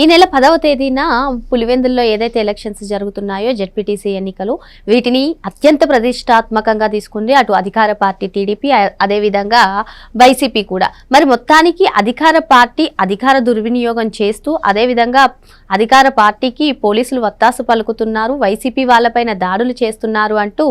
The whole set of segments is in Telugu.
ఈ నెల పదవ తేదీన పులివెందుల్లో ఏదైతే ఎలక్షన్స్ జరుగుతున్నాయో జెడ్పీటీసీ ఎన్నికలు వీటిని అత్యంత ప్రతిష్టాత్మకంగా తీసుకుంది అటు అధికార పార్టీ టీడీపీ అదేవిధంగా వైసీపీ కూడా. మరి మొత్తానికి అధికార పార్టీ అధికార దుర్వినియోగం చేస్తూ అదేవిధంగా అధికార పార్టీకి పోలీసులు వత్తాసు పలుకుతున్నారు వైసీపీ వాళ్ళపైన దాడులు చేస్తున్నారు అంటూ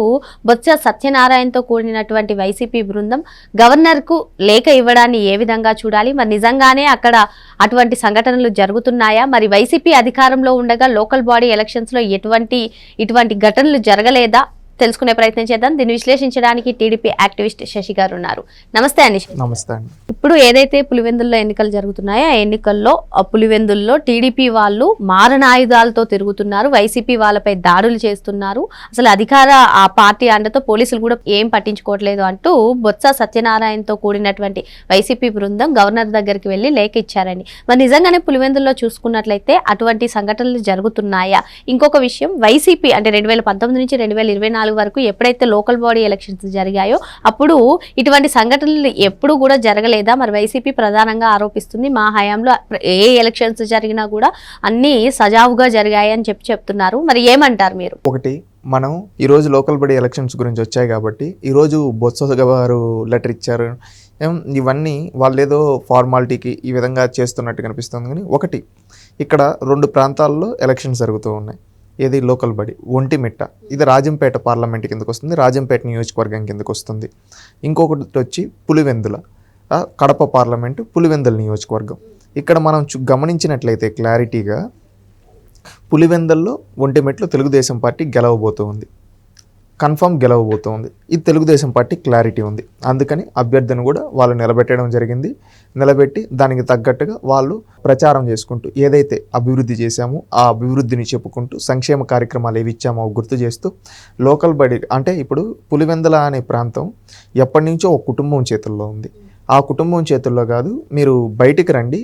బొత్స సత్యనారాయణతో కూడినటువంటి వైసీపీ బృందం గవర్నర్కు లేఖ ఇవ్వడాన్ని ఏ విధంగా చూడాలి? మరి నిజంగానే అక్కడ అటువంటి సంఘటనలు జరుగుతున్నాయా? మరి వైసీపీ అధికారంలో ఉండగా లోకల్ బాడీ ఎలక్షన్స్లో ఎటువంటి ఇటువంటి ఘటనలు జరగలేదా? తెలుసుకునే ప్రయత్నం చేద్దాం. దీన్ని విశ్లేషించడానికి టీడీపీ యాక్టివిస్ట్ శశి గారు ఉన్నారు. నమస్తే అనిష్ నమస్తే అండి. ఇప్పుడు ఏదైతే పులివెందుల్లో ఎన్నికలు జరుగుతున్నాయో ఆ ఎన్నికల్లో పులివెందుల్లో టీడీపీ వాళ్ళు మారణాయుధాలతో తిరుగుతున్నారు. వైసీపీ వాళ్ళపై దాడులు చేస్తున్నారు. అసలు అధికార ఆ పార్టీ అండతో పోలీసులు కూడా ఏం పట్టించుకోవట్లేదు అంటూ బొత్స సత్యనారాయణతో కూడినటువంటి వైసీపీ బృందం గవర్నర్ దగ్గరికి వెళ్ళి లేఖ ఇచ్చారని మరి నిజంగానే పులివెందుల్లో చూసుకున్నట్లయితే అటువంటి సంఘటనలు జరుగుతున్నాయా? ఇంకొక విషయం వైసీపీ అంటే రెండు వేల పంతొమ్మిది నుంచి రెండు వేల ఇరవై నాలుగు వరకు ఎప్పుడైతే లోకల్ బాడీ ఎలక్షన్స్ జరిగాయో అప్పుడు ఇటువంటి సంఘటనలు ఎప్పుడు కూడా జరగలేదా? మరి వైసీపీ ప్రధానంగా ఆరోపిస్తుంది మా హయాంలో ఏ ఎలక్షన్స్ జరిగినా కూడా అన్నీ సజావుగా జరిగాయి అని చెప్పి చెప్తున్నారు. మరి ఏమంటారు మీరు? ఒకటి మనం ఈరోజు లోకల్ బడి ఎలక్షన్స్ గురించి వచ్చాయి కాబట్టి ఈరోజు బొత్స గారు లెటర్ ఇచ్చారు. ఇవన్నీ వాళ్ళు ఏదో ఫార్మాలిటీకి ఈ విధంగా చేస్తున్నట్టు కనిపిస్తుంది. కానీ ఒకటి ఇక్కడ రెండు ప్రాంతాల్లో ఎలక్షన్స్ జరుగుతూ ఉన్నాయి. ఏది లోకల్ బడి? ఒంటిమిట్ట ఇది రాజంపేట పార్లమెంట్ కిందకు వస్తుంది రాజంపేట నియోజకవర్గం కిందకు వస్తుంది. ఇంకొకటి వచ్చి పులివెందుల. కడప పార్లమెంటు పులివెందుల నియోజకవర్గం. ఇక్కడ మనం గమనించినట్లయితే క్లారిటీగా పులివెందల్లో ఒంటిమెట్లు తెలుగుదేశం పార్టీ గెలవబోతోంది. కన్ఫర్మ్ గెలవబోతోంది. ఇది తెలుగుదేశం పార్టీ క్లారిటీ ఉంది. అందుకని అభ్యర్థిని కూడా వాళ్ళు నిలబెట్టడం జరిగింది. నిలబెట్టి దానికి తగ్గట్టుగా వాళ్ళు ప్రచారం చేసుకుంటూ ఏదైతే అభివృద్ధి చేశామో ఆ అభివృద్ధిని చెప్పుకుంటూ సంక్షేమ కార్యక్రమాలు ఏవి ఇచ్చామో గుర్తు చేస్తూ లోకల్ బడి అంటే ఇప్పుడు పులివెందల అనే ప్రాంతం ఎప్పటి నుంచో ఒక కుటుంబం చేతుల్లో ఉంది. ఆ కుటుంబం చేతుల్లో కాదు మీరు బయటికి రండి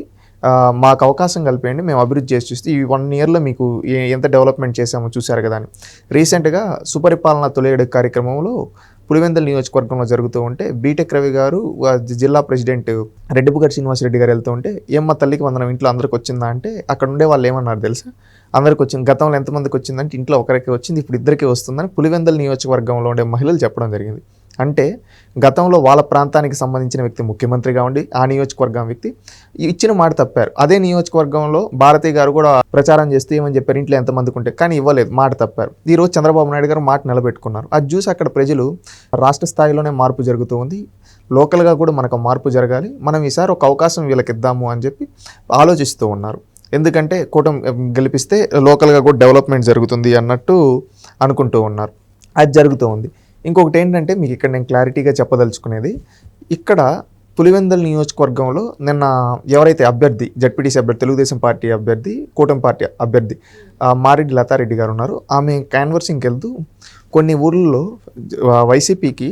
మాకు అవకాశం కలిపేయండి మేము అభివృద్ధి చేసి చూస్తే ఈ వన్ ఇయర్లో మీకు ఎంత డెవలప్మెంట్ చేశామో చూశారు కదా అని. రీసెంట్గా సుపరిపాలన తొలగడ కార్యక్రమంలో పులివెందుల నియోజకవర్గంలో జరుగుతూ ఉంటే బీటెక్ రవి గారు జిల్లా ప్రెసిడెంట్ రెడ్డిపుగర్ శ్రీనివాసరెడ్డి గారు వెళ్తూ ఉంటే ఏమ్మ తల్లికి వందనం ఇంట్లో అందరికి వచ్చిందా అంటే అక్కడ ఉండే వాళ్ళు ఏమన్నారు తెలుసా? అందరికి వచ్చింది గతంలో ఎంతమందికి వచ్చిందంటే ఇంట్లో ఒకరికి వచ్చింది ఇప్పుడు ఇద్దరికి వస్తుందని పులివెందుల నియోజకవర్గంలో ఉండే మహిళలు చెప్పడం జరిగింది. అంటే గతంలో వాళ్ళ ప్రాంతానికి సంబంధించిన వ్యక్తి ముఖ్యమంత్రిగా ఉండి ఆ నియోజకవర్గం వ్యక్తి ఇచ్చిన మాట తప్పారు. అదే నియోజకవర్గంలో భారతి గారు కూడా ప్రచారం చేస్తే ఏమని చెప్పారు? ఇంట్లో ఎంతమందికి ఉంటే కానీ ఇవ్వలేదు మాట తప్పారు. ఈ రోజు చంద్రబాబు నాయుడు గారు మాట నిలబెట్టుకున్నారు. అది చూసి అక్కడ ప్రజలు రాష్ట్ర స్థాయిలోనే మార్పు జరుగుతూ ఉంది. లోకల్గా కూడా మనకు మార్పు జరగాలి. మనం ఈసారి ఒక అవకాశం వీళ్ళకి ఇద్దాము అని చెప్పి ఆలోచిస్తూ ఉన్నారు. ఎందుకంటే కూటమి గెలిపిస్తే లోకల్గా కూడా డెవలప్మెంట్ జరుగుతుంది అన్నట్టు అనుకుంటూ ఉన్నారు. అది జరుగుతూ ఉంది. ఇంకొకటి ఏంటంటే మీకు ఇక్కడ నేను క్లారిటీగా చెప్పదలుచుకునేది ఇక్కడ పులివెందల నియోజకవర్గంలో నిన్న ఎవరైతే అభ్యర్థి జడ్పీటీసీ అభ్యర్థి తెలుగుదేశం పార్టీ అభ్యర్థి కూటమి పార్టీ అభ్యర్థి మారెడ్డి లతారెడ్డి గారు ఉన్నారు. ఆమె క్యాన్వర్సింగ్కి వెళ్తూ కొన్ని ఊర్లలో వైసీపీకి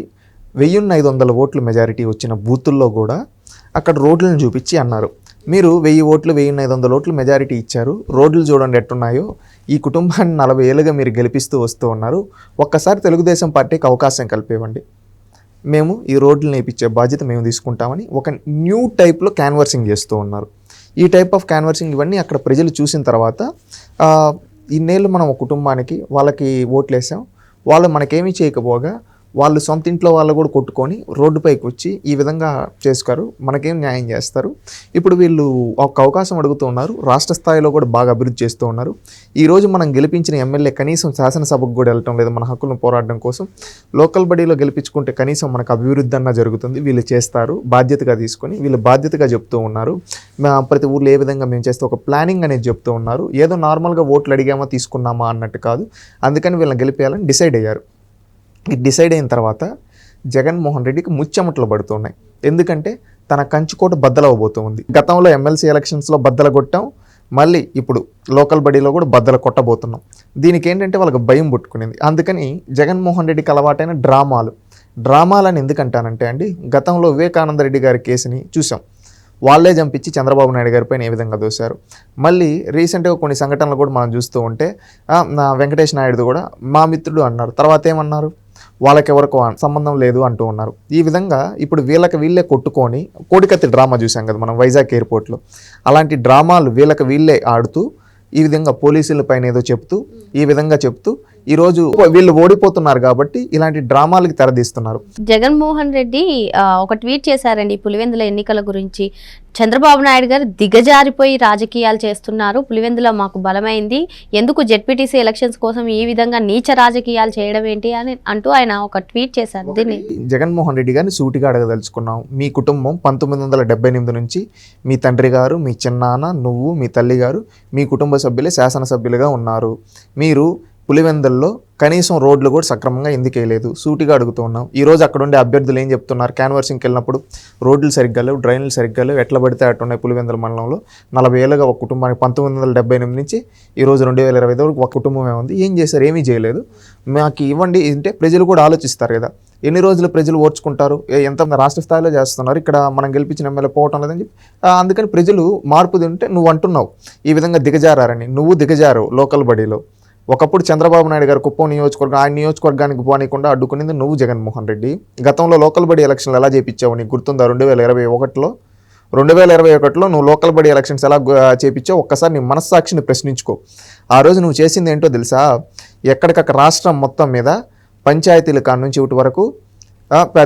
వెయ్యిన్న ఐదు వందల ఓట్లు మెజారిటీ వచ్చిన బూతుల్లో కూడా అక్కడ రోడ్లను చూపించి అన్నారు. మీరు వెయ్యి ఓట్లు వెయ్యి ఐదు వందల ఓట్లు మెజారిటీ ఇచ్చారు. రోడ్లు చూడండి ఎట్టున్నాయో. ఈ కుటుంబాన్ని నలభై ఏళ్ళుగా మీరు గెలిపిస్తూ వస్తూ ఉన్నారు. ఒక్కసారి తెలుగుదేశం పార్టీకి అవకాశం కల్పివ్వండి. మేము ఈ రోడ్లు నేర్పించే బాధ్యత మేము తీసుకుంటామని ఒక న్యూ టైప్లో క్యాన్వర్సింగ్ చేస్తూ ఉన్నారు. ఈ టైప్ ఆఫ్ క్యాన్వర్సింగ్ ఇవన్నీ అక్కడ ప్రజలు చూసిన తర్వాత ఇన్నేళ్ళు మనం ఒక కుటుంబానికి వాళ్ళకి ఓట్లు వేసాం వాళ్ళు మనకేమీ చేయకపోగా వాళ్ళు సొంత ఇంట్లో వాళ్ళు కూడా కొట్టుకొని రోడ్డుపైకి వచ్చి ఈ విధంగా చేసుకోరు మనకేం న్యాయం చేస్తారు? ఇప్పుడు వీళ్ళు ఒక అవకాశం అడుగుతూ ఉన్నారు. రాష్ట్ర స్థాయిలో కూడా బాగా అభివృద్ధి చేస్తూ ఉన్నారు. ఈరోజు మనం గెలిపించిన ఎమ్మెల్యే కనీసం శాసనసభకు కూడా వెళ్ళటం లేదు. మన హక్కులను పోరాడడం కోసం లోకల్ బడీలో గెలిపించుకుంటే కనీసం మనకు అభివృద్ధి అన్న జరుగుతుంది. వీళ్ళు చేస్తారు. బాధ్యతగా తీసుకొని వీళ్ళు బాధ్యతగా చెప్తూ ఉన్నారు. మా ప్రతి ఊర్లో ఏ విధంగా మేము చేస్తే ఒక ప్లానింగ్ అనేది చెప్తూ ఉన్నారు. ఏదో నార్మల్గా ఓట్లు అడిగామా తీసుకున్నామా అన్నట్టు కాదు. అందుకని వీళ్ళని గెలిపేయాలని డిసైడ్ అయ్యారు. ఇది డిసైడ్ అయిన తర్వాత జగన్మోహన్ రెడ్డికి ముచ్చెమట్లు పడుతున్నాయి. ఎందుకంటే తన కంచుకోట బద్దలవబోతుంది గతంలో ఎమ్మెల్సీ ఎలక్షన్స్లో బద్దల కొట్టాం మళ్ళీ ఇప్పుడు లోకల్ బడీలో కూడా బద్దలు కొట్టబోతున్నాం. దీనికి ఏంటంటే వాళ్ళకి భయం పుట్టుకునేది. అందుకని జగన్మోహన్ రెడ్డికి అలవాటైన డ్రామాలు. డ్రామాలని ఎందుకంటానంటే అండి గతంలో వివేకానంద రెడ్డి గారి కేసుని చూసాం వాళ్ళే చంపించి చంద్రబాబు నాయుడు గారి పైన ఏ విధంగా దోశారు. మళ్ళీ రీసెంట్గా కొన్ని సంఘటనలు కూడా మనం చూస్తూ ఉంటే నా వెంకటేష్ నాయుడు కూడా మా మిత్రుడు అన్నారు. తర్వాత ఏమన్నారు? వాళ్ళకెవరికి సంబంధం లేదు అంటూ ఉన్నారు. ఈ విధంగా ఇప్పుడు వీళ్ళకి వీళ్ళే కొట్టుకొని కోడికత్తి డ్రామా చూసాం కదా మనం వైజాగ్ ఎయిర్పోర్ట్లో. అలాంటి డ్రామాలు వీళ్ళకి వీళ్ళే ఆడుతూ ఈ విధంగా పోలీసుల పైన ఏదో చెప్తూ ఈ విధంగా చెప్తూ ఈరోజు వీళ్ళు ఓడిపోతున్నారు కాబట్టి ఇలాంటి డ్రామాలకి తెరదీస్తున్నారు. జగన్మోహన్ రెడ్డి ఒక ట్వీట్ చేశారండి పులివెందుల ఎన్నికల గురించి. చంద్రబాబు నాయుడు గారు దిగజారిపోయి రాజకీయాలు చేస్తున్నారు. పులివెందుల మాకు బలమైంది. ఎందుకు జెడ్పీటీసీ ఎలక్షన్స్ కోసం ఈ విధంగా నీచ రాజకీయాలు చేయడం ఏంటి అని అంటూ ఆయన ఒక ట్వీట్ చేశారు. దీన్ని జగన్మోహన్ రెడ్డి గారిని సూటిగా అడగదలుచుకున్నాం. మీ కుటుంబం పంతొమ్మిది వందల డెబ్బై ఎనిమిది నుంచి మీ తండ్రి గారు మీ చిన్నాన్న నువ్వు మీ తల్లి గారు మీ కుటుంబ సభ్యులే శాసనసభ్యులుగా ఉన్నారు. మీరు పులివెందల్లో కనీసం రోడ్లు కూడా సక్రమంగా ఎందుకు వేయలేదు? సూటిగా అడుగుతూ ఉన్నాం. ఈరోజు అక్కడ ఉండే అభ్యర్థులు ఏం చెప్తున్నారు? క్యాన్వర్సింగ్కి వెళ్ళినప్పుడు రోడ్లు సరిగ్గా లేవు డ్రైన్లు సరిగ్గా లేవు. ఎట్లా పడితే అటు ఉన్నాయి పులివెందుల మండలంలో. నలభై ఏళ్ళుగా ఒక కుటుంబానికి పంతొమ్మిది వందల డెబ్బై ఎనిమిది నుంచి ఈరోజు రెండు వేల ఇరవై వరకు ఒక కుటుంబమే ఉంది. ఏం చేశారు? ఏమీ చేయలేదు. మాకు ఇవ్వండి అంటే ప్రజలు కూడా ఆలోచిస్తారు కదా. ఎన్ని రోజులు ప్రజలు ఓర్చుకుంటారు? ఏ- ఎంత రాష్ట్ర స్థాయిలో చేస్తున్నారు? ఇక్కడ మనం గెలిపించిన ఎమ్మెల్యే పోవటం లేదని చెప్పి. అందుకని ప్రజలు మార్పు తింటే నువ్వు అంటున్నావు. ఈ విధంగా దిగజారని నువ్వు దిగజారు లోకల్ బడీలో. ఒకప్పుడు చంద్రబాబు నాయుడు గారు కుప్పం నియోజకవర్గం ఆయన నియోజకవర్గానికి పోనీయకుండా అడ్డుకునేది నువ్వు జగన్మోహన్ రెడ్డి. గతంలో లోకల్ బడి ఎలక్షన్లు ఎలా చేపించావు నీకు గుర్తుందా? రెండు వేల ఇరవై ఒకటిలో? రెండు వేల ఇరవై ఒకటిలో నువ్వు లోకల్ బడి ఎలక్షన్స్ ఎలా చేపించావు? ఒక్కసారి నీ మనస్సాక్షిని ప్రశ్నించుకో. ఆ రోజు నువ్వు చేసింది ఏంటో తెలుసా? ఎక్కడికక్కడ రాష్ట్రం మొత్తం మీద పంచాయతీల కాడ నుంచి ఇటు వరకు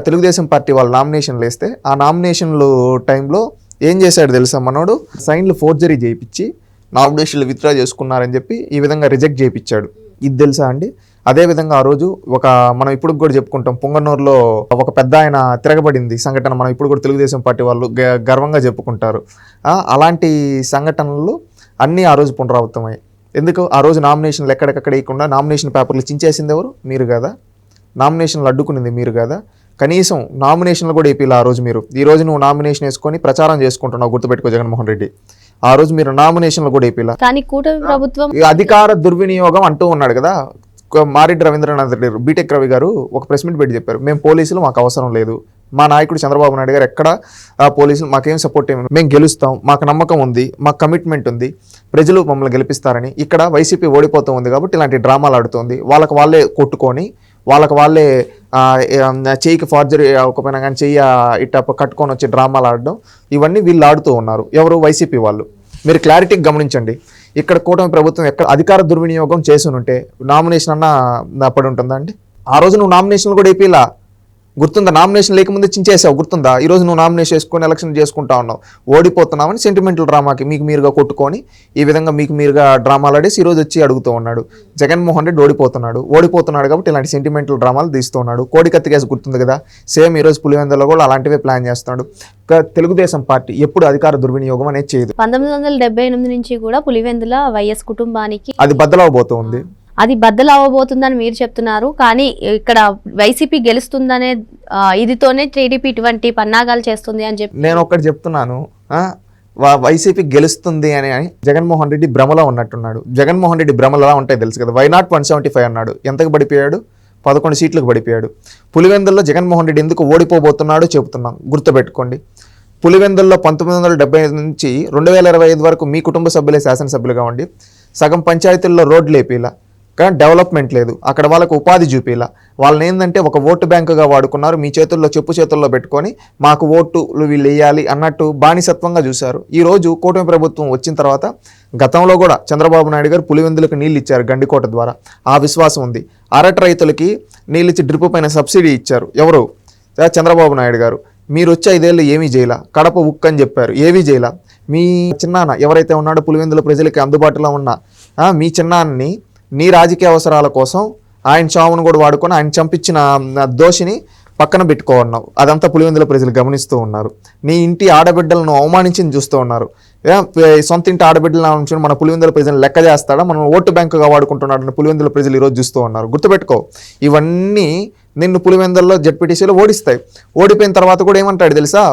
తెలుగుదేశం పార్టీ వాళ్ళు నామినేషన్లు వేస్తే ఆ నామినేషన్లు టైంలో ఏం చేశాడు తెలుసా మనోడు? సైన్లు ఫోర్జరీ చేయించి నామినేషన్లు విత్డ్రా చేసుకున్నారని చెప్పి ఈ విధంగా రిజెక్ట్ చేయించాడు. ఇది తెలుసా అండి? అదే విధంగా ఆ రోజు ఒక మనం ఇప్పుడు కూడా చెప్పుకుంటాం పొంగనూరులో ఒక పెద్ద ఆయన తిరగబడింది సంఘటన మనం ఇప్పుడు కూడా తెలుగుదేశం పార్టీ వాళ్ళు గ- గర్వంగా చెప్పుకుంటారు. అలాంటి సంఘటనలు అన్నీ ఆ రోజు పునరావృతమయ్యాయి. ఎందుకు? ఆ రోజు నామినేషన్లు ఎక్కడికక్కడ వేయకుండా నామినేషన్ పేపర్లు చించేసింది ఎవరు? మీరు కదా. నామినేషన్లు అడ్డుకునింది మీరు కదా. కనీసం నామినేషన్లు కూడా వేపిలా ఆ రోజు మీరు. ఈ రోజు నువ్వు నామినేషన్ వేసుకొని ప్రచారం చేసుకుంటున్నావు గుర్తుపెట్టుకో జగన్మోహన్ రెడ్డి. ఆ రోజు మీరు నామినేషన్లు కూడా వేపిలా? కానీ కూటమి ప్రభుత్వం అధికార దుర్వినియోగం అంటూ ఉన్నాడు కదా. మారెడ్డి రవీంద్రనాథ్ రెడ్డి బీటెక్ రవి గారు ఒక ప్రెస్ మీట్ పెట్టి చెప్పారు. మేము పోలీసులు మాకు అవసరం లేదు. మా నాయకుడు చంద్రబాబు నాయుడు గారు ఎక్కడ పోలీసులు మాకేం సపోర్ట్ ఏమి? మేము గెలుస్తాం. మాకు నమ్మకం ఉంది. మాకు కమిట్మెంట్ ఉంది. ప్రజలు మమ్మల్ని గెలిపిస్తారని ఇక్కడ వైసీపీ ఓడిపోతూ ఉంది కాబట్టి ఇలాంటి డ్రామాలు ఆడుతుంది. వాళ్ళకి వాళ్ళే కొట్టుకొని వాళ్ళకి వాళ్ళే చేయికి చెయ్యికి ఫార్జరీ ఒకపోయినా కానీ చెయ్యి ఇట్ట కట్టుకొని వచ్చి డ్రామాలు ఆడడం ఇవన్నీ వీళ్ళు ఆడుతూ ఉన్నారు. ఎవరు? వైసీపీ వాళ్ళు. మీరు క్లారిటీగా గమనించండి. ఇక్కడ కూటమి ప్రభుత్వం ఎక్కడ అధికార దుర్వినియోగం చేసి ఉంటే నామినేషన్ అన్న పడి ఉంటుందా అండి? ఆ రోజు నువ్వు నామినేషన్లు కూడా వేపిలా? గుర్తుందా? నామినేషన్ లేకముందే చించేసావు. గుర్తుందా? ఈ రోజు నువ్వు నామినేషన్ వేసుకొని ఎలక్షన్ చేసుకుంటా ఉన్నావు. ఓడిపోతున్నామని సెంటిమెంటల్ డ్రామాకి మీకు మీరుగా కొట్టుకొని ఈ విధంగా మీకు మీరుగా డ్రామాలు ఆడేసి ఈ రోజు వచ్చి అడుగుతూ ఉన్నాడు. జగన్మోహన్ రెడ్డి ఓడిపోతున్నాడు. ఓడిపోతున్నాడు కాబట్టి ఇలాంటి సెంటిమెంటల్ డ్రామాలు తీస్తూ ఉన్నాడు కోడికత్తి కేసు గుర్తుంది కదా? సేమ్ ఈ రోజు పులివెందులో కూడా అలాంటివే ప్లాన్ చేస్తున్నాడు. తెలుగుదేశం పార్టీ ఎప్పుడు అధికార దుర్వినియోగం అనేది చేయదు. పంతొమ్మిది వందల డెబ్బై ఎనిమిది నుంచి కూడా పులివెందుల వైఎస్ కుటుంబానికి అది బద్దలవబోతుంది. అది బద్దలు అవ్వబోతుందని మీరు చెప్తున్నారు. కానీ ఇక్కడ వైసీపీ గెలుస్తుందనే ఇదితోనే టీడీపీ ఇటువంటి పన్నాగాలు చేస్తుంది అని చెప్పి నేను ఒకటి చెప్తున్నాను. వైసీపీ గెలుస్తుంది అని అని జగన్మోహన్ రెడ్డి భ్రమలో ఉన్నట్టున్నాడు. జగన్మోహన్ రెడ్డి భ్రమలు ఎలా ఉంటాయి తెలుసు కదా why not one seventy five అన్నాడు. ఎంతకు పడిపోయాడు? పదకొండు సీట్లకు పడిపోయాడు. పులివెందుల్లో జగన్మోహన్ రెడ్డి ఎందుకు ఓడిపోబోతున్నాడో చెబుతున్నాం. గుర్తుపెట్టుకోండి. పులివెందుల్లో పంతొమ్మిది వందల డెబ్బై ఐదు నుంచి రెండు వేల ఇరవై ఐదు వరకు మీ కుటుంబ సభ్యులే శాసనసభ్యులుగా ఉండి సగం పంచాయతీల్లో రోడ్లు లేపేలా కానీ డెవలప్మెంట్ లేదు. అక్కడ వాళ్ళకు ఉపాధి చూపిలా. వాళ్ళని ఏంటంటే ఒక ఓటు బ్యాంకుగా వాడుకున్నారు. మీ చేతుల్లో చెప్పు చేతుల్లో పెట్టుకొని మాకు ఓటులు వీళ్ళు వేయాలి అన్నట్టు బానిసత్వంగా చూశారు. ఈరోజు కూటమి ప్రభుత్వం వచ్చిన తర్వాత గతంలో కూడా చంద్రబాబు నాయుడు గారు పులివెందులకు నీళ్ళు ఇచ్చారు గండికోట ద్వారా. ఆ విశ్వాసం ఉంది. అరటి రైతులకి నీళ్ళు ఇచ్చి డ్రిప్ పైన సబ్సిడీ ఇచ్చారు. ఎవరు? చంద్రబాబు నాయుడు గారు. మీరు వచ్చి ఐదేళ్ళు ఏమీ చేయలా. కడప ఉక్ అని చెప్పారు. ఏమీ చేయలా. మీ చిన్నాన్న ఎవరైతే ఉన్నాడో పులివెందుల ప్రజలకి అందుబాటులో ఉన్న మీ చిన్నాన్ని నీ రాజకీయ అవసరాల కోసం ఆయన చావును కూడా వాడుకొని ఆయన చంపించిన దోషిని పక్కన పెట్టుకోన్నావు అదంతా పులివెందుల ప్రజలు గమనిస్తూ ఉన్నారు. నీ ఇంటి ఆడబిడ్డలను అవమానించింది చూస్తూ ఉన్నారు. సొంత ఇంటి ఆడబిడ్డలను అవమానించి మన పులివెందుల ప్రజలను లెక్క చేస్తాడా? మనం ఓటు బ్యాంకుగా వాడుకుంటున్నాడని పులివెందుల ప్రజలు ఈరోజు చూస్తూ ఉన్నారు. గుర్తుపెట్టుకో ఇవన్నీ నిన్ను పులివెందుల్లో జడ్పీటీసీలో ఓడిస్తాయి. ఓడిపోయిన తర్వాత కూడా ఏమంటాడు తెలుసా?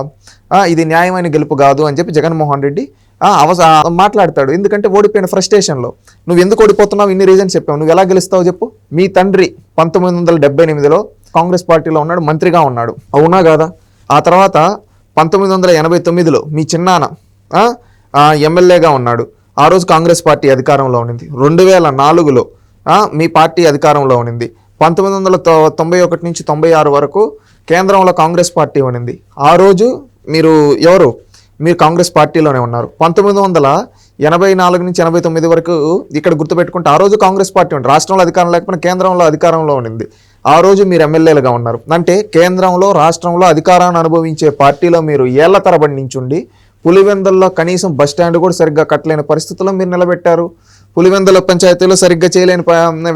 ఇది న్యాయమైన గెలుపు కాదు అని చెప్పి జగన్మోహన్ రెడ్డి అవస మాట్లాడతాడు. ఎందుకంటే ఓడిపోయిన ఫ్రస్ట్రేషన్లో. నువ్వు ఎందుకు ఓడిపోతున్నావు? ఇన్ని రీజన్స్ చెప్పావు. నువ్వు ఎలా గెలుస్తావు చెప్పు? మీ తండ్రి పంతొమ్మిది వందల డెబ్బై ఎనిమిదిలో కాంగ్రెస్ పార్టీలో ఉన్నాడు మంత్రిగా ఉన్నాడు. అవునా కాదా? ఆ తర్వాత పంతొమ్మిది వందల ఎనభై తొమ్మిదిలో మీ చిన్నాన్న ఎమ్మెల్యేగా ఉన్నాడు. ఆ రోజు కాంగ్రెస్ పార్టీ అధికారంలో ఉన్నింది. రెండు వేల నాలుగులో మీ పార్టీ అధికారంలో ఉన్నింది. పంతొమ్మిది వందల తొ- తొంభై ఒకటి నుంచి తొంభై ఆరు వరకు కేంద్రంలో కాంగ్రెస్ పార్టీ ఉండింది ఆ రోజు మీరు ఎవరు? మీరు కాంగ్రెస్ పార్టీలోనే ఉన్నారు. పంతొమ్మిది వందల ఎనభై నాలుగు నుంచి ఎనభై తొమ్మిది వరకు ఇక్కడ గుర్తుపెట్టుకుంటే ఆ రోజు కాంగ్రెస్ పార్టీ ఉంది రాష్ట్రంలో అధికారం లేకపోయినా కేంద్రంలో అధికారంలో ఉండింది. ఆ రోజు మీరు ఎమ్మెల్యేలుగా ఉన్నారు. అంటే కేంద్రంలో రాష్ట్రంలో అధికారాన్ని అనుభవించే పార్టీలో మీరు ఏళ్ళ తరబడి నించుండి పులివెందల్లో కనీసం బస్ స్టాండ్ కూడా సరిగ్గా కట్టలేని పరిస్థితుల్లో మీరు నిలబెట్టారు. పులివెందుల పంచాయతీలో సరిగ్గా చేయలేని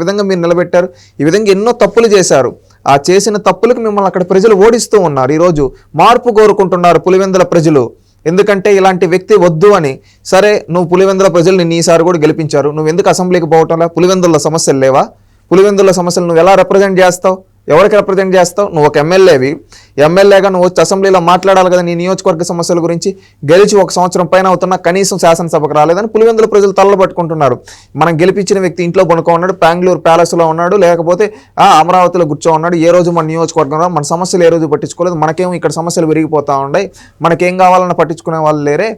విధంగా మీరు నిలబెట్టారు. ఈ విధంగా ఎన్నో తప్పులు చేశారు. ఆ చేసిన తప్పులకు మిమ్మల్ని అక్కడ ప్రజలు ఓడిస్తూ ఉన్నారు. ఈరోజు మార్పు కోరుకుంటున్నారు పులివెందుల ప్రజలు. ఎందుకంటే ఇలాంటి వ్యక్తి వద్దు అని. సరే నువ్వు పులివెందుల ప్రజలు నిన్ను ఈసారి కూడా గెలిపించారు. నువ్వు ఎందుకు అసెంబ్లీకి పోవటంలా? పులివెందుల సమస్యలు లేవా? పులివెందుల సమస్యలు నువ్వు ఎలా రిప్రజెంట్ చేస్తావు? ఎవరికి రిప్రజెంట్ చేస్తావు? నువ్వు ఒక ఎమ్మెల్యేవి. ఎమ్మెల్యేగా నువ్వు వచ్చి అసెంబ్లీలో మాట్లాడాలి కదా నీ నియోజకవర్గ సమస్యల గురించి గెలిచి ఒక సంవత్సరం పైన అవుతున్నా కనీసం శాసనసభకు రాలేదని పులివెందుల ప్రజలు తలలు పట్టుకుంటున్నారు మనం గెలిపించిన వ్యక్తి ఇంట్లో పనుకో ఉన్నాడు బెంగళూరు ప్యాలెస్లో ఉన్నాడు లేకపోతే ఆ, అమరావతిలో కూర్చో ఉన్నాడు ఏ రోజు మన నియోజకవర్గంలో మన సమస్యలు ఏ రోజు పట్టించుకోలేదు మనకేం ఇక్కడ సమస్యలు విరిగిపోతూ ఉన్నాయి మనకేం కావాలన్నా పట్టించుకునే వాళ్ళు లేరే.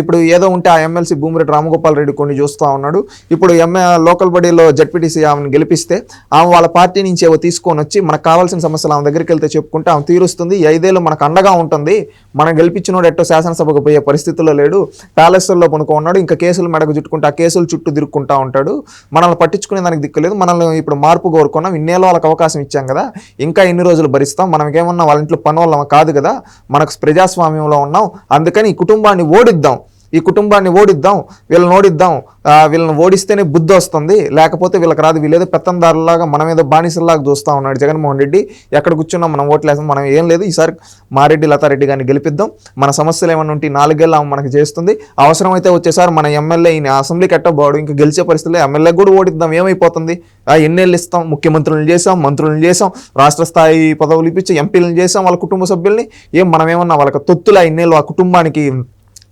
ఇప్పుడు ఏదో ఉంటే ఆ ఎమ్మెల్సీ భూమిరెడ్డి రామగోపాల్ రెడ్డి కొన్ని చూస్తూ ఉన్నాడు. ఇప్పుడు ఎంఏ లోకల్ బడీలో జడ్పీటీసీ ఆమెను గెలిపిస్తే ఆమె వాళ్ళ పార్టీ నుంచి ఏవో తీసుకొని వచ్చి మనకు కావాల్సిన సమస్యలు ఆమె దగ్గరికి వెళ్తే చెప్పుకుంటే ఆమె తీరు ఇస్తుంది ఐదేళ్ళు మనకు అండగా ఉంటుంది. మనం గెలిపించినోడు ఎట్టో శాసనసభకు పోయే పరిస్థితుల్లో లేడు. ప్యాలెస్లో పనుకో ఉన్నాడు ఇంకా కేసులు మెడకు చుట్టుకుంటే ఆ కేసులు చుట్టూ తిరుక్కుంటా ఉంటాడు. మనల్ని పట్టించుకునే దానికి దిక్కులేదు. మనల్ని ఇప్పుడు మార్పు కోరుకున్నాం. ఇన్నేళ్ళు వాళ్ళకి అవకాశం ఇచ్చాం కదా. ఇంకా ఎన్ని రోజులు భరిస్తాం? మనకేమన్నా వాళ్ళ ఇంట్లో పని వాళ్ళం కాదు కదా. మనకు ప్రజాస్వామ్యంలో ఉన్నాం. అందుకని ఈ కుటుంబాన్ని ఓడిద్దాం. ఈ కుటుంబాన్ని ఓడిద్దాం వీళ్ళని ఓడిద్దాం వీళ్ళని ఓడిస్తేనే బుద్ధి వస్తుంది. లేకపోతే వీళ్ళకి రాదు. వీళ్ళేదో పెత్తందారులాగా మన మీద బానిసల్లాగా చూస్తూ ఉన్నాడు జగన్మోహన్ రెడ్డి. ఎక్కడ కూర్చున్నా మనం ఓట్లేస్తాం మనం ఏం లేదు. ఈసారి మారెడ్డి లతారెడ్డి గారిని గెలిపిద్దాం. మన సమస్యలు ఏమైనా ఉంటే నాలుగేళ్ళు ఆమె మనకి చేస్తుంది. అవసరమైతే వచ్చేసారి మన ఎమ్మెల్యే ఈయన అసెంబ్లీకి ఎట్టబోడు ఇంకా గెలిచే పరిస్థితుల్లో ఎమ్మెల్యే కూడా ఓడిద్దాం. ఏమైపోతుంది? ఆ ఎన్నేళ్ళు ఇస్తాం. ముఖ్యమంత్రులను చేసాం మంత్రులను చేసాం రాష్ట్ర స్థాయి పదవులు ఇప్పించి ఎంపీలను చేసాం వాళ్ళ కుటుంబ సభ్యుల్ని. ఏం మనం ఏమన్నా వాళ్ళకి ఆ ఎన్నేళ్ళు ఆ కుటుంబానికి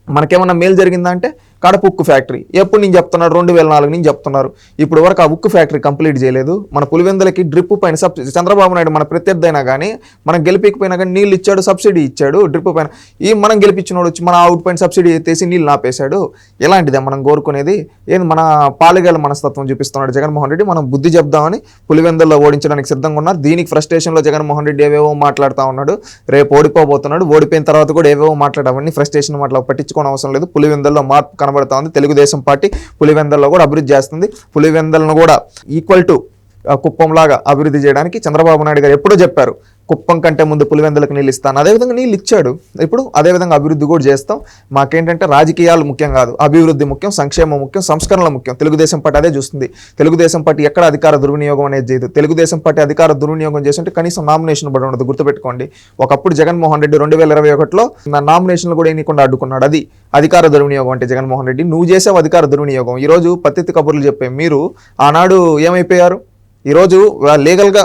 మనకేమన్నా మేలు జరిగిందా అంటే కడప ఉక్కు ఫ్యాక్టరీ. ఎప్పుడు నేను చెప్తున్నాడు రెండు వేల నాలుగు నుంచి చెప్తున్నారు. ఇప్పుడు వరకు ఆ ఉక్కు ఫ్యాక్టరీ కంప్లీట్ చేయలేదు. మన పులివెందులకి డ్రిప్ పైన సబ్సిడీ చంద్రబాబు నాయుడు మన ప్రత్యర్థి అయినా కానీ మనం గెలిపించకపోయినా కానీ నీళ్ళు ఇచ్చాడు సబ్సిడీ ఇచ్చాడు డ్రిప్ పైన. ఈ మనం గెలిపించినోడు వచ్చి మన అవుట్ పైన సబ్సిడీ ఎత్తేసి నీళ్ళు నాపేశాడు. ఇలాంటిదే మనం కోరుకునేది? ఏంది మన పాలుగల మనస్తత్వం చూపిస్తున్నాడు జగన్మోహన్ రెడ్డి. మనం బుద్ధి చెప్దామని పులివెందుల్లో ఓడించడానికి సిద్ధంగా ఉన్నారు దీనికి ఫ్రస్ట్రేషన్లో జగన్మోహన్ రెడ్డి ఏవేవో మాట్లాడుతూ ఉన్నాడు. రేపు ఓడిపోబోతున్నాడు. ఓడిపోయిన తర్వాత కూడా ఏవేవో మాట్లాడవన్నీ ఫ్రస్ట్రేషన్ మాటలు పట్టించుకోవడం అవసరం లేదు. పులివెందుల్లో మార్పు కనబడుతోంది తెలుగుదేశం పార్టీ పులివెందల్లో కూడా అభివృద్ధి చేస్తుంది. పులివెందలను కూడా ఈక్వల్ టు కుప్పంలాగా అభివృద్ధి చేయడానికి చంద్రబాబు నాయుడు గారు ఎప్పుడో చెప్పారు కుప్పం కంటే ముందు పులివెందులకు నీళ్ళు ఇస్తాను. అదేవిధంగా నీళ్ళు ఇచ్చాడు. ఇప్పుడు అదేవిధంగా అభివృద్ధి కూడా చేస్తాం. మాకేంటంటే రాజకీయాలు ముఖ్యం కాదు అభివృద్ధి ముఖ్యం సంక్షేమం ముఖ్యం సంస్కరణలు ముఖ్యం. తెలుగుదేశం పార్టీ అదే చూస్తుంది. తెలుగుదేశం పార్టీ ఎక్కడ అధికార దుర్వినియోగం అనేది చేయదు. తెలుగుదేశం పార్టీ అధికార దుర్వినియోగం చేస్తుంటే కనీసం నామినేషన్ పడి ఉండదు. గుర్తుపెట్టుకోండి. ఒకప్పుడు జగన్మోహన్ రెడ్డి రెండు వేల ఇరవై ఒకటిలో నా నామినేషన్లు కూడా ఎన్నికుండా అడ్డుకున్నాడు. అది అధికార దుర్వినియోగం అంటే జగన్మోహన్ రెడ్డి. నువ్వు చేసావు అధికార దుర్వినియోగం. ఈరోజు పత్తి కబుర్లు చెప్పే మీరు ఆనాడు ఏమైపోయారు? ఈరోజు లీగల్గా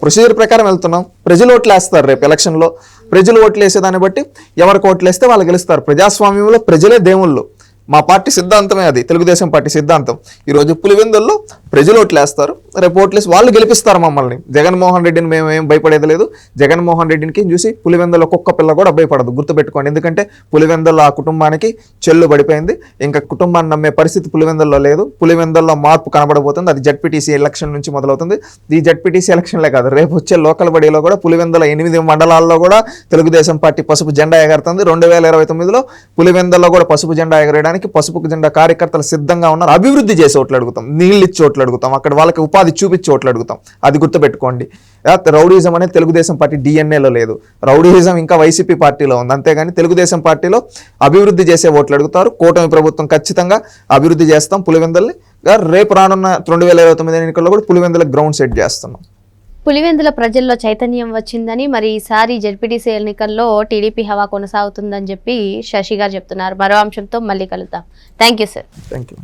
ప్రొసీజర్ ప్రకారం వెళ్తున్నాం. ప్రజలు ఓట్లు వేస్తారు రేపు ఎలక్షన్లో. ప్రజలు ఓట్లు వేసేదాన్ని బట్టి ఎవరికి ఓట్లు వేస్తే వాళ్ళు గెలుస్తారు. ప్రజాస్వామ్యంలో ప్రజలే దేవుళ్ళు. మా పార్టీ సిద్ధాంతమే అది తెలుగుదేశం పార్టీ సిద్ధాంతం. ఈరోజు పులివెందుల్లో ప్రజలు ఓట్లేస్తారు రేపు ఓట్లు వాళ్ళు గెలిపిస్తారు మమ్మల్ని. జగన్మోహన్ రెడ్డిని మేము ఏం భయపడేది లేదు. జగన్మోహన్ రెడ్డికి చూసి పులివెందుల కుక్క పిల్ల కూడా భయపడదు గుర్తుపెట్టుకోండి. ఎందుకంటే పులివెందుల్లో ఆ కుటుంబానికి చెల్లు పడిపోయింది. ఇంకా కుటుంబాన్ని నమ్మే పరిస్థితి పులివెందుల్లో లేదు. పులివెందుల్లో మార్పు కనబడబోతుంది. అది జడ్పీటీసీ ఎలక్షన్ నుంచి మొదలవుతుంది. ఈ జడ్పీటీసీ ఎలక్షన్లే కాదు. రేపు వచ్చే లోకల్ బడీలో కూడా పులివెందుల ఎనిమిది మండలాల్లో కూడా తెలుగుదేశం పార్టీ పసుపు జెండా ఎగరుతుంది. రెండు వేల ఇరవై తొమ్మిదిలో పులివెందుల్లో కూడా పసుపు జెండా ఎగరడానికి చేయడానికి పసుపు జెండా కార్యకర్తలు సిద్ధంగా ఉన్నారు. అభివృద్ధి చేసే చోట్లు అడుగుతాం. నీళ్ళు ఇచ్చి చోట్లు అడుగుతాం. అక్కడ వాళ్ళకి ఉపాధి చూపించి చోట్లు అడుగుతాం. అది గుర్తుపెట్టుకోండి. రౌడీజం అనేది తెలుగుదేశం పార్టీ డిఎన్ఏలో లేదు. రౌడీజం ఇంకా వైసీపీ పార్టీలో ఉంది. అంతేగాని తెలుగుదేశం పార్టీలో అభివృద్ధి చేసే ఓట్లు అడుగుతారు. కూటమి ప్రభుత్వం ఖచ్చితంగా అభివృద్ధి చేస్తాం. పులివెందల్ని. రేపు రానున్న రెండు వేల ఇరవై తొమ్మిది ఎన్నికల్లో కూడా పులివెందులకు గ్రౌండ్ సెట్ చేస్తున్నాం. పులివెందుల ప్రజల్లో చైతన్యం వచ్చిందని మరి ఈసారి జడ్పీటీసీ ఎన్నికల్లో టీడీపీ హవా కొనసాగుతుందని చెప్పి శశి గారు చెప్తున్నారు. మరో అంశంతో మళ్ళీ కలుద్దాం. Thank you sir thank you